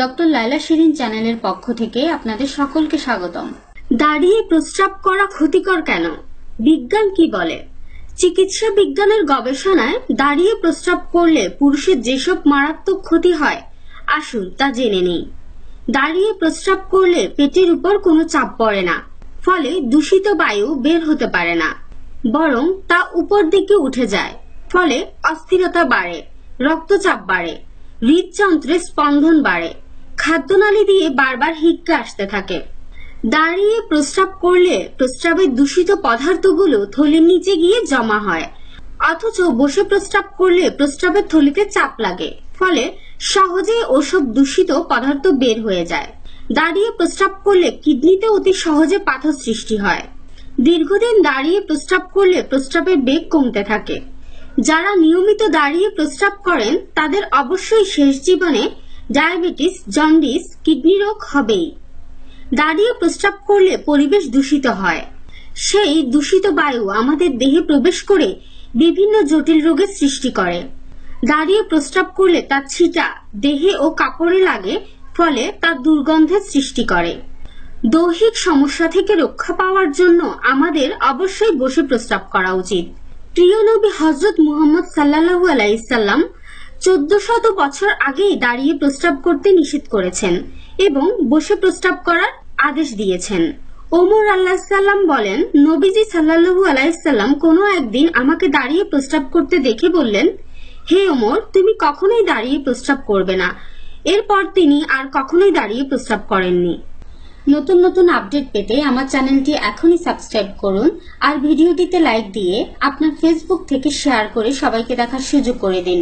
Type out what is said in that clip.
Doctor লাইলা শিরিন চ্যানেলের পক্ষ থেকে আপনাদের সকলকে স্বাগতম। দাঁড়িয়ে প্রস্রাব করা ক্ষতিকর কেন? বিজ্ঞান কি বলে? চিকিৎসা বিজ্ঞানের গবেষণায় দাঁড়িয়ে প্রস্রাব করলে পুরুষের যেসব মারাত্মক ক্ষতি হয়, আসুন তা জেনে নেই। দাঁড়িয়ে প্রস্রাব করলে পেটের উপর কোনো চাপ পড়ে না, ফলে দূষিত বায়ু বের হতে পারে না, বরং তা উপর দিকে উঠে যায়, ফলে অস্থিরতা বাড়ে, রক্তচাপ বাড়ে হৃদযন্ত্রে স্পন্দন বাড়ে। খাদ্যনালী দিয়ে বারবার হিক্কা আসতে থাকে। দাঁড়িয়ে প্রস্রাব করলে প্রস্রাবের দূষিত পদার্থগুলো থলির নিচে গিয়ে জমা হয়। অথচ বসে প্রস্রাব করলে প্রস্রাবের থলিতে চাপ লাগে। ফলে সহজে ওসব দূষিত পদার্থ বের হয়ে যায়। দাঁড়িয়ে প্রস্রাব করলে কিডনিতে অতি সহজে পাথর সৃষ্টি হয়। দীর্ঘদিন দাঁড়িয়ে প্রস্রাব করলে প্রস্রাবের বেগ কমতে থাকে। যারা নিয়মিত দাঁড়িয়ে প্রস্রাব করেন, তাদের অবশ্যই শেষ জীবনে ডায়াবেটিস, জন্ডিস, কিডনি রোগ হবেই। দাঁড়িয়ে প্রস্রাব করলে পরিবেশ দূষিত হয়। সেই দূষিত বায়ু আমাদের দেহে প্রবেশ করে বিভিন্ন জটিল রোগের সৃষ্টি করে। দাঁড়িয়ে প্রস্রাব করলে তার ছিটা দেহে ও কাপড়ে লাগে, ফলে তার দুর্গন্ধের সৃষ্টি করে। দৈহিক সমস্যা থেকে রক্ষা পাওয়ার জন্য আমাদের অবশ্যই বসে প্রস্রাব করা উচিত। প্রিয় নবী হজরত মুহম্মদ সাল্লাহু আলাইসাল্লাম চোদ্দ শত বছর আগেই দাঁড়িয়ে প্রস্রাব করতে নিষেধ করেছেন এবং বসে প্রস্রাব করার আদেশ দিয়েছেন। ওমর আল্লাহ সাল্লাম বলেন, নবীজি সাল্লাহু আলাইসাল্লাম কোনো একদিন আমাকে দাঁড়িয়ে প্রস্রাব করতে দেখে বললেন, হে ওমর, তুমি কখনোই দাঁড়িয়ে প্রস্রাব করবে না। এরপর তিনি আর কখনোই দাঁড়িয়ে প্রস্রাব করেননি। নতুন নতুন আপডেট পেতে আমার চ্যানেলটি এখনই সাবস্ক্রাইব করুন আর ভিডিওটিতে লাইক দিয়ে আপনার ফেসবুক থেকে শেয়ার করে সবাইকে দেখার সুযোগ করে দিন।